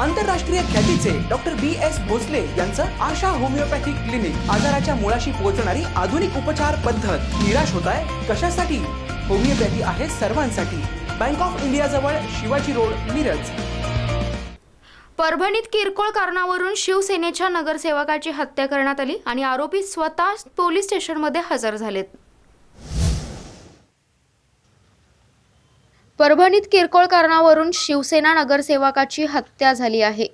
आंतरराष्ट्रीय ख्यातीचे doctor B S Bhosale यांचं आशा होमिओपॅथिक क्लिनिक आजाराच्या मुळाशी पोहोचणारी आधुनिक उपचार पद्धत. निराश होत आहे कशासाठी? होमिओपॅथी आहे सर्वांसाठी. बँक ऑफ इंडिया जवळ शिवाजी रोड मिरज. परभणीत किरकोळ कारणावरून शिवसेनेच्या नगरसेवकाची हत्या करण्यात आली आणि आरोपी स्वतः पोलीस स्टेशनमध्ये हजर झालेत. परभणीत किरकोळ कारणावरून शिवसेना नगरसेवकाची हत्या झाली आहे.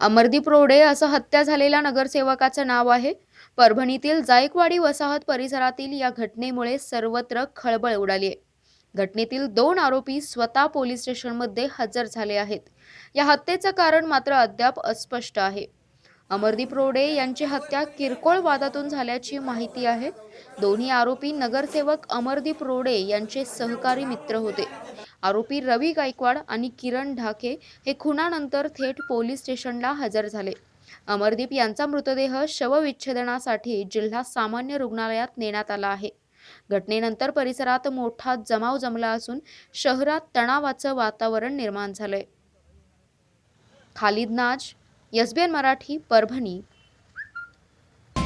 अमरदीप रोडे असं हत्या झालेल्या नगरसेवकाचं नाव आहे. परभणीतील जायकवाडी वसाहत परिसरातील या घटनेमुळे सर्वत्र खळबळ उडाली आहे. घटनेतील दोन आरोपी स्वतः पोलीस स्टेशनमध्ये हजर झाले आहेत. या हत्येचं कारण मात्र अद्याप अस्पष्ट आहे. अमरदीप रोडे यांची हत्या किरकोळ वादातून झाल्याची माहिती आहे. दोन्ही आरोपी नगरसेवक अमरदीप रोडे यांचे सहकारी मित्र होते. आरोपी रवी गायकवाड आणि किरण ढाके हे खुनानंतर थेट पोलीस स्टेशनला हजर झाले. अमरदीप यांचा मृतदेह शवविच्छेदनासाठी जिल्हा सामान्य रुग्णालयात नेण्यात आला आहे. घटनेनंतर परिसरात मोठा जमाव जमला असून शहरात तणावाचं वातावरण निर्माण झालंय. खालिद नाज SBN Marathi Parbhani.